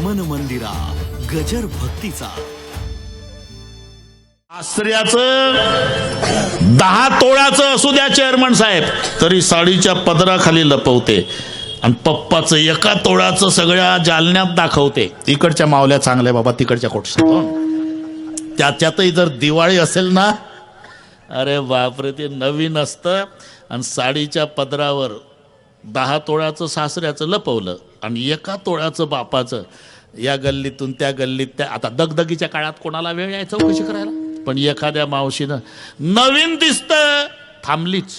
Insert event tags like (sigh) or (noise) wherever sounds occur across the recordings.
मन मंदिरा गजर भक्तीचा. आश्रयाचं दहा तोळाचं असू द्या चेअरमन साहेब. तरी साडीच्या पदराखाली लपवते. आणि पप्पाचं एका तोळाचं सगळ्या जालन्यात दाखवते. इकडच्या मावल्या चांगल्या बाबा तिकडच्या कोट त्याच्यातही जर दिवाळी असेल ना अरे बापरे ते नवीन असतं. आणि साडीच्या पदरावर दहा तोळाचं सासऱ्याचं लपवलं आणि एका तोळाचं बापाचं. या गल्लीतून त्या गल्लीत त्या आता दगदगीच्या काळात कोणाला वेळ आहे हो चौकशी करायला? पण एखाद्या मावशीनं नवीन दिसतं थांबलीच.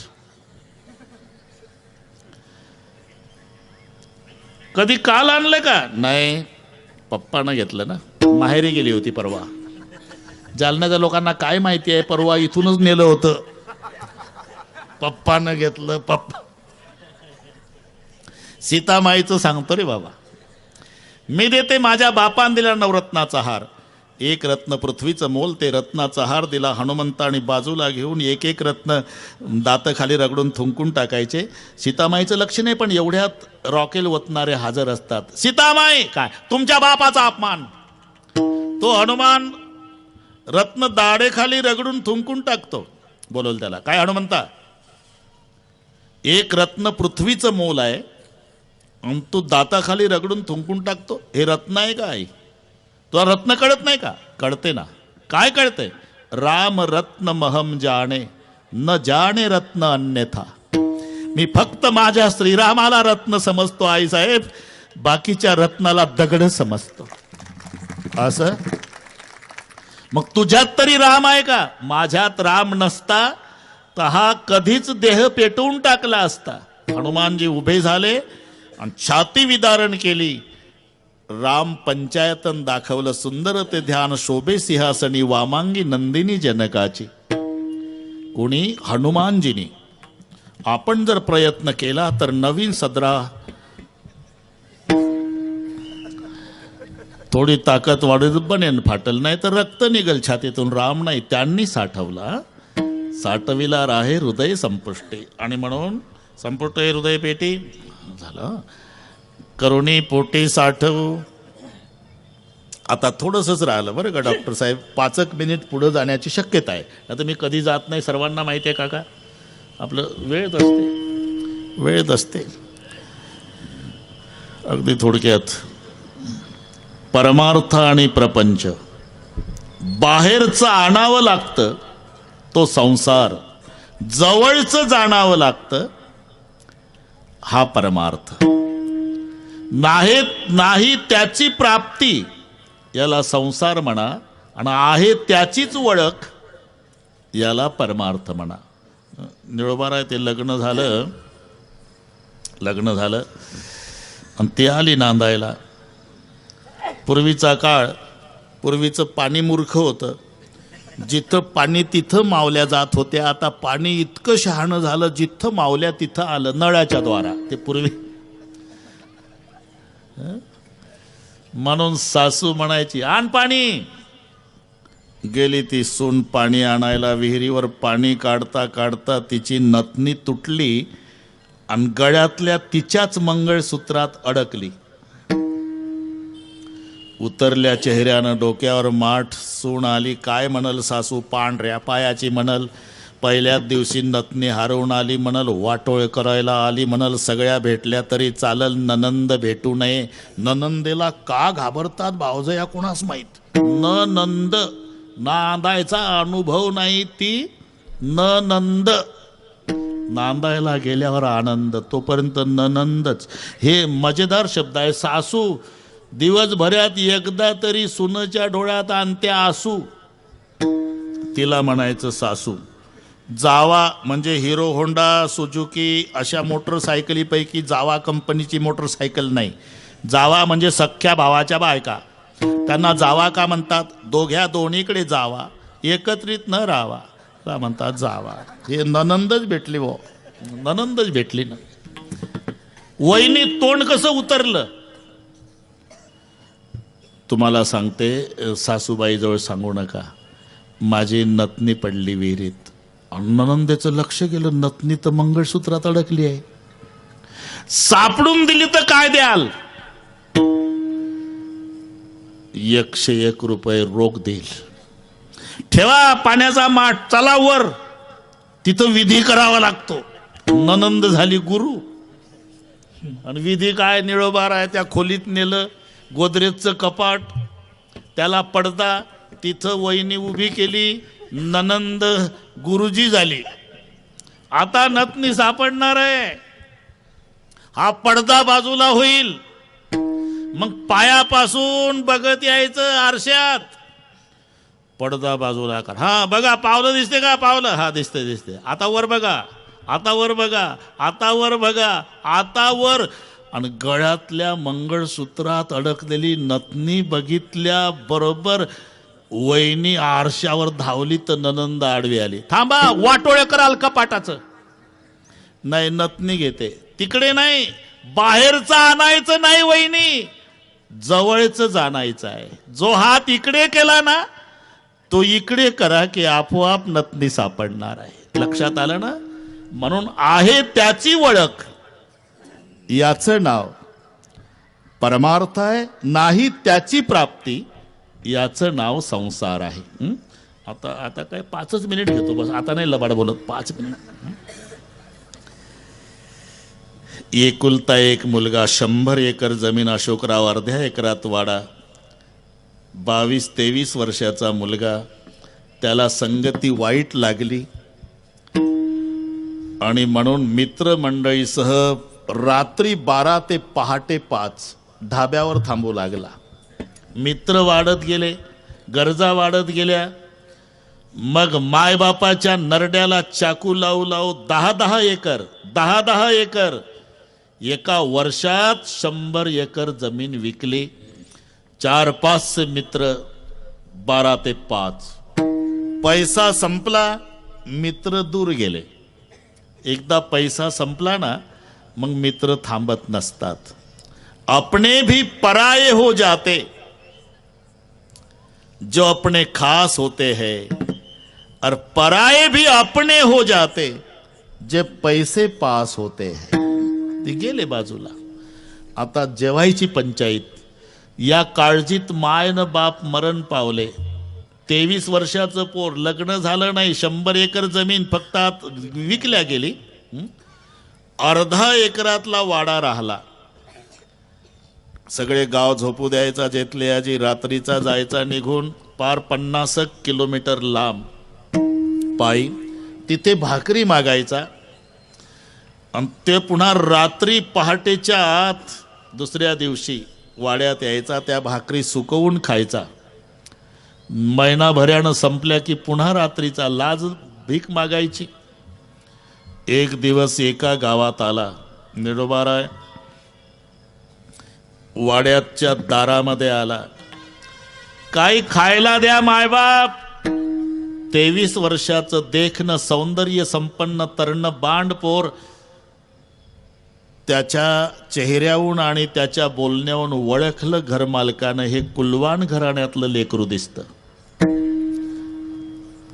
कधी काल आणलं का? नाही पप्पानं घेतलं ना. माहेरी गेली होती परवा. जालन्याच्या लोकांना काय माहिती आहे? परवा इथूनच नेलं होतं. पप्पानं घेतलं पप्पा सीतामाईचं सांगतो रे बाबा. मी देते माझ्या बापान दिला नवरत्नाचा हार. एक रत्न पृथ्वीचं मोल ते रत्नाचा हार दिला हनुमंत आणि बाजूला घेऊन एक एक रत्न दातं खाली रगडून थुंकून टाकायचे. सीतामाईचं लक्ष नाही पण एवढ्यात रॉकेल ओतणारे हजर असतात. सीतामाई! काय? तुमच्या बापाचा अपमान! तो हनुमान रत्न दाढेखाली रगडून थुंकून टाकतो. बोलवल त्याला. काय हनुमंता? एक रत्न पृथ्वीचं मोल आहे आणि तो दाताखाली रगडून थुंकून टाकतो. हे रत्न आहे का आई? तुला रत्न कळत नाही का? कळते ना. काय कळते राम रत्न महम जाणे न जाणे रत्न अन्यथा. मी फक्त माझ्या श्रीरामाला रत्न समजतो आई साहेब. बाकीच्या रत्नाला दगड समजतो. असं? मग तुझ्यात तरी राम आहे का? माझ्यात राम नसता तर हा कधीच देह पेटवून टाकला असता. हनुमानजी उभे झाले आणि छाती विदारण केली. राम पंचायतन दाखवलं सुंदर ते ध्यान शोभे सिंहासनी वामांगी नंदिनी जनकाची. कोणी? हनुमानजीनी. आपण जर प्रयत्न केला तर नवीन सदरा. थोडी ताकद वाढत बनेन फाटल नाही तर रक्त निघल छातीतून. राम नाही त्यांनी साठवला. साठविला राहे हृदय संपुष्टी. आणि म्हणून संपुष्ट हृदय पेटी. झालं. करुणी पोटी साठव. आता थोडंसंच राहिलं बरं का डॉक्टर साहेब. पाचक मिनिट पुढं जाण्याची शक्यता आहे. आता मी कधी जात नाही सर्वांना माहिती आहे काका. आपलं वेळच असते. वेळच असते. अगदी थोडक्यात. परमार्थ आणि प्रपंच. बाहेरचं आणावं लागतं तो संसार. जवळचं जाणावं लागतं हा परमार्थ. नाही नाही त्याची प्राप्ती याला संसार म्हणा आणि आहे त्याचीच ओळख याला परमार्थ म्हणा. निळोबार आहे ते लग्न झालं लग्न झालं आणि ते आली नांदायला. पूर्वीचा काळ पूर्वीचं पाणी मूर्ख होतं. जिथं पाणी तिथं मावल्या जात होते आता पाणी इतकं शहाणं झालं जिथं मावल्या तिथं आलं नळाच्या द्वारा. ते पूर्वी. म्हणून सासू म्हणायची आण पाणी. गेली ती सून पाणी आणायला विहिरीवर पाणी काढता काढता तिची नथनी तुटली आणि गळ्यातल्या तिच्याच मंगळसूत्रात अडकली. उतरल्या चेहऱ्यानं डोक्यावर माठ सून आली. काय म्हणल सासू? पांढऱ्या पायाची म्हणल. पहिल्याच दिवशी नतनी हरवून आली म्हणल. वाटोळ करायला आली म्हणल. सगळ्या भेटल्या तरी चालल. ननंद भेटू नये. ननंदेला का घाबरतात भावजया कोणास माहीत? न नंद नांदायचा अनुभव नाही ती न नंद नांदायला गेल्यावर आनंद. तोपर्यंत ननंदच. हे मजेदार शब्द आहे. सासू दिवसभरात एकदा तरी सुनच्या डोळ्यात आणते आसू तिला म्हणायचं सासू जावा म्हणजे हिरो होंडा सुजुकी अशा मोटरसायकलीपैकी जावा कंपनीची मोटरसायकल नाही. जावा म्हणजे सख्ख्या भावाच्या बायका. त्यांना जावा का म्हणतात? दोघ्या दोन्हीकडे जावा एकत्रित न राहावा. का म्हणतात जावा. हे ननंदच भेटली वो ननंदच भेटली ना. वहिनी तोंड कसं उतरलं? तुम्हाला सांगते सासूबाईजवळ सांगू नका. माझी नतनी पडली विहिरीत. ननंदेचं लक्ष गेलं नतनी तर मंगळसूत्रात अडकली आहे. सापडून दिली तर काय द्याल? एकशे एक रुपये रोख देईल. ठेवा पाण्याचा माठ चला वर. तिथं विधी करावा लागतो. ननंद झाली गुरु. आणि विधी काय निळोबार आहे त्या खोलीत नेलं. गोदरेजचं कपाट त्याला पडदा तिथं वहिनी उभी केली ननंद गुरुजी झाली. आता नतनी सापडणार आहे. हा पडदा बाजूला होईल. मग पायापासून बघत यायचं आरशात. पडदा बाजूला कर हा बघा पावलं दिसते का? पावलं. हा दिसते दिसते आता वर बघा. आता वर बघा. आता वर बघा. आता वर आणि गळ्यातल्या मंगळसूत्रात अडकलेली नतनी बघितल्या बरोबर वहिनी आरशावर धावली तर ननंद आडवी आली. थांबा वाटोळे कराल कपाटाचं नाही नतनी घेते. तिकडे नाही बाहेरचं आणायचं नाही वहिनी. जवळचं जाणायचं आहे. जो हात इकडे केला ना तो इकडे करा की आपोआप नतनी सापडणार आहे. लक्षात आलं ना? म्हणून आहे त्याची ओळख याचं नाव परमार्थ आहे नाही त्याची प्राप्ती याचं नाव संसार आहे. आता आता काय पाचच मिनिट घेतो बस आता नाही लबाड बोलत पाच मिनिट. एकुलता एक मुलगा शंभर एकर जमीन अशोकराव अर्ध्या एकरात वाडा. बावीस तेवीस वर्षाचा मुलगा त्याला संगती वाईट लागली. आणि म्हणून मित्रमंडळीसह रात्री बारा ते पहाटे पाच ढाब्यावर थांबू लागला. मित्र वाढत गेले गरजा वाढत गेल्या. मग मायबापाच्या नरड्याला चाकू लावू लावू दहा दहा एकर दहा दहा एकर एका वर्षात शंभर एकर जमीन विकली. चार पाच मित्र बारा ते पाच. पैसा संपला मित्र दूर गेले. एकदा पैसा संपला ना मग मित्र थांबत नसतात. अपने भी पराये हो जाते. जो अपने खास होते हैं और पराये भी अपने हो जाते जे पैसे पास होते हैं. ते गेले बाजूला. आता जेवायची पंचायत या काळजीत माय न बाप मरण पावले. तेवीस वर्षाचं पोर लग्न झालं नाही शंभर एकर जमीन फक्त विकल्या गेली. हं? अर्धा एकरातला वाडा राहिला. सगळे गाव झोपू द्यायचा जेथले आजी रात्रीचा जायचा निघून पार पन्नास किलोमीटर लांब. पायी तिथे भाकरी मागायचा. आणि ते पुन्हा रात्री पहाटेच्या आत दुसऱ्या दिवशी वाड्यात यायचा त्या भाकरी सुकवून खायचा. महिनाभऱ्यानं संपल्या की पुन्हा रात्रीचा लाज भीक मागायची. एक दिवस एका गावात आला. निरोबाराय वाड्याच्या दारामध्ये आला. काही खायला द्या मायबाप. तेवीस वर्षाचं देखणं सौंदर्य संपन्न तरण बांडपोर त्याच्या चेहऱ्याहून आणि त्याच्या बोलण्याहून ओळखलं घरमालकानं हे कुलवान घराण्यातलं लेकरू दिसतं.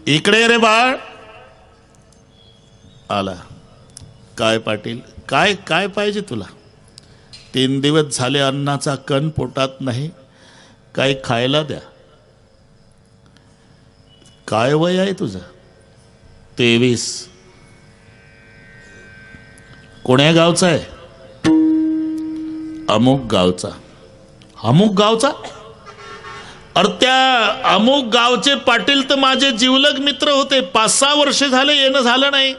इकडे रे बाळ. आला. काय पाटील? काय काय पाहिजे तुला? तीन दिवस झाले अन्नाचा कण पोटात नाही. काही खायला द्या. काय वय आहे तुझं? तेवीस. कोण्या गावचा आहे? अमुक गावचा. अमुक गावचा? अरे त्या अमुक गावचे पाटील तर माझे जीवलग मित्र होते. पाच सहा वर्ष झाले येणं झालं नाही.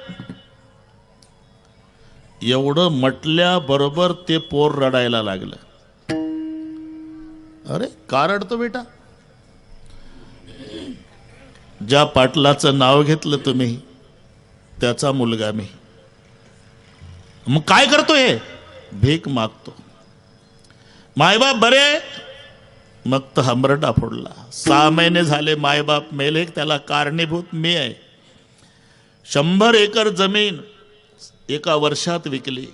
एवढं म्हटल्याबरोबर ते पोर रडायला लागलं. अरे का रडतो बेटा? ज्या पाटलाचं नाव घेतलं तुम्ही त्याचा मुलगा मी. मग काय करतो हे? भीक मागतो. मायबाप बरे? मग तर हमरटा फोडला. सहा महिने झाले मायबाप मेले त्याला कारणीभूत मी आहे. शंभर एकर जमीन एका वर्षात विकली.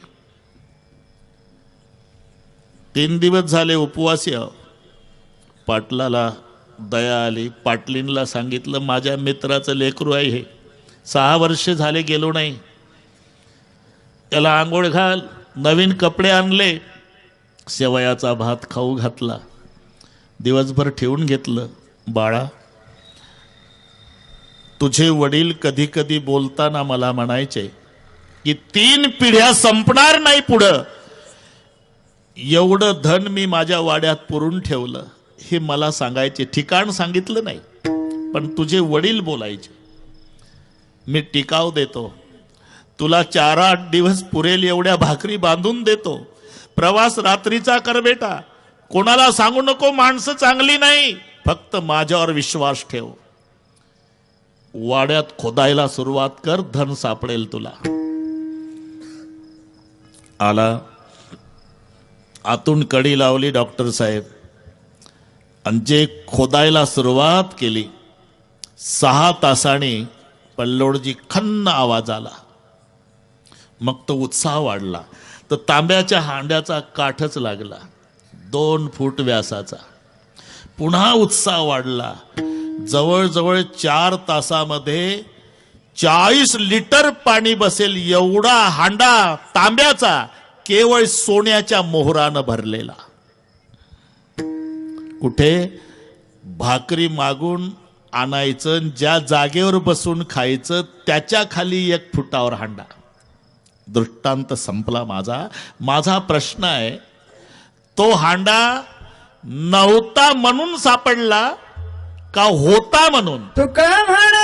तीन दिवस झाले उपवासी आहो. पाटलाला दया आली. पाटलींना सांगितलं माझ्या मित्राचं लेकरू आहे हे. सहा वर्ष झाले गेलो नाही. त्याला आंघोळ घाल. नवीन कपडे आणले. शेवयाचा भात खाऊ घातला. दिवसभर ठेवून घेतलं. बाळा तुझे वडील कधी कधी बोलताना मला म्हणायचे की तीन पिढ्या संपणार नाही पुढं. एवढं धन मी माझ्या वाड्यात पुरून ठेवलं. हे मला सांगायचे ठिकाण सांगितलं नाही. पण तुझे वडील बोलायचे. मी टिकाव देतो. तुला चार आठ दिवस पुरेल एवढ्या भाकरी बांधून देतो. प्रवास रात्रीचा कर बेटा. कोणाला सांगू नको माणसं चांगली नाही. फक्त माझ्यावर विश्वास ठेव. वाड्यात खोदायला सुरुवात कर धन सापडेल तुला. आला. आतून कडी लावली डॉक्टर साहेब. आणि जे खोदायला सुरुवात केली. सहा तासाने पल्लोडजी खन्न आवाज आला. मग तो उत्साह वाढला. तर तांब्याच्या हांड्याचा काठच लागला. दोन फूट व्यासाचा. पुन्हा उत्साह वाढला. जवळजवळ चार तासामध्ये चाळीस लिटर पाणी बसेल एवढा हांडा तांब्याचा केवळ सोन्याच्या मोहरानं भरलेला. कुठे? भाकरी मागून आणायचं आणि ज्या जागेवर बसून खायचं त्याच्याखाली एक फुटावर हांडा. दृष्टांत संपला माझा. माझा प्रश्न आहे तो हांडा नव्हता म्हणून सापडला का होता म्हणून? तुका म्हणा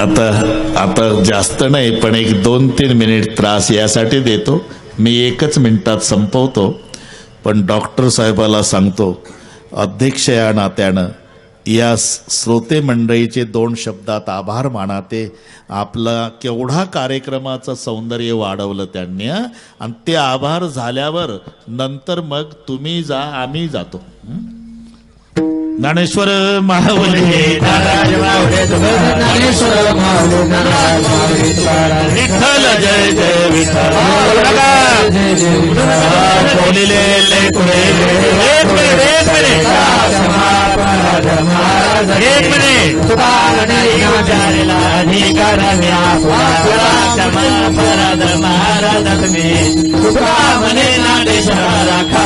आता आता जास्त नाही पण एक दोन तीन मिनिट त्रास यासाठी देतो. मी एकच मिनिटात संपवतो. पण डॉक्टर साहेबाला सांगतो अध्यक्ष या नात्यानं या श्रोते मंडळीचे दोन शब्दात आभार माना ते. आपला केवढा कार्यक्रमाचं सौंदर्य वाढवलं त्यांनी आणि ते आभार झाल्यावर नंतर मग तुम्ही जा आम्ही जातो. ज्ञानेश्वर महावले ज्ञानेश्वर माऊली विठ्ठल जय जय विठ्ठल. जय जय बोलिले एक मिनिट एक मिनिट. तुका क्षमा परद महाराज तुम्ही. तुका म्हणे राखा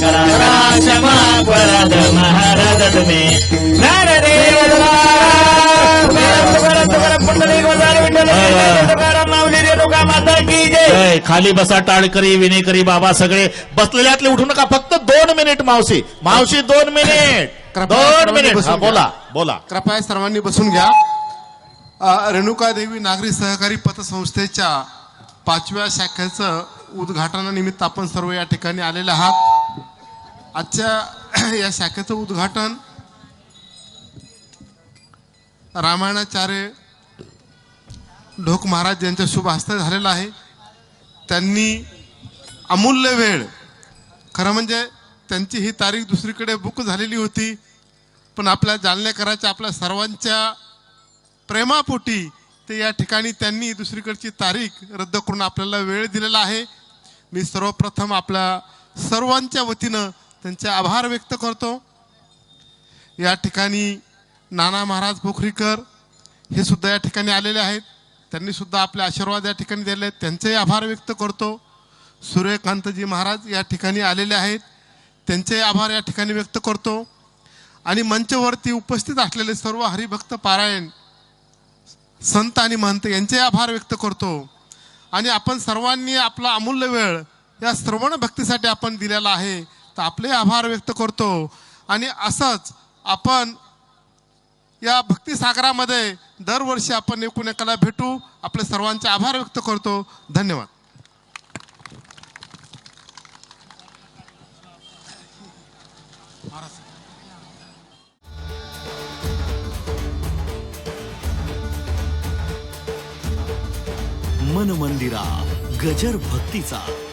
करा. क्षमा परद महाराज तुम्ही. रेणुका. खाली बसा टाळकरी विनेकरी बाबा सगळे. बसलेल्यातले उठू नका फक्त दोन मिनिट मावशी. मावशी दोन मिनिट. दोन मिनिट. बोला बोला. कृपया सर्वांनी बसून घ्या. अ, रेणुकादेवी नागरी सहकारी पतसंस्थेच्या पाचव्या शाखेचं उद्घाटनानिमित्त आपण सर्व या ठिकाणी आलेले आहात. आजच्या (coughs) या शाखेचं उद्घाटन रामायणाचार्य ढोक महाराज यांच्या शुभ हस्ते झालेलं आहे. त्यांनी अमूल्य वेळ खरं म्हणजे त्यांची ही तारीख दुसरीकडे बुक झालेली होती पण आपल्या जालनेकराच्या आपल्या सर्वांच्या प्रेमापोटी ते या ठिकाणी त्यांनी दुसरीकडची तारीख रद्द करून आपल्याला वेळ दिलेला आहे. मी सर्वप्रथम आपल्या सर्वांच्या वतीनं त्यांचे आभार व्यक्त करतो. या ठिकाणी नाना महाराज पोखरीकर हे सुद्धा या ठिकाणी आलेले आहेत. त्यांनी सुद्धा आपले आशीर्वाद या ठिकाणी दिले आहेत. त्यांचेही आभार व्यक्त करतो. सूर्यकांतजी महाराज या ठिकाणी आलेले आहेत. त्यांचे आभार या ठिकाणी व्यक्त करतो. आणि मंचवरती उपस्थित असलेले सर्व हरिभक्त पारायण संत आणि महंत यांचे आभार व्यक्त करतो. आणि आपण सर्वांनी आपला अमूल्य वेळ या श्रवण भक्तीसाठी आपण दिलेला आहे. तर आपले आभार व्यक्त करतो. आणि असंच आपण या भक्तिसागरामध्ये दरवर्षी आपण एकूण एकाला भेटू. आपले सर्वांचे आभार व्यक्त करतो. धन्यवाद. मन मंदिरा गजर भक्तीचा.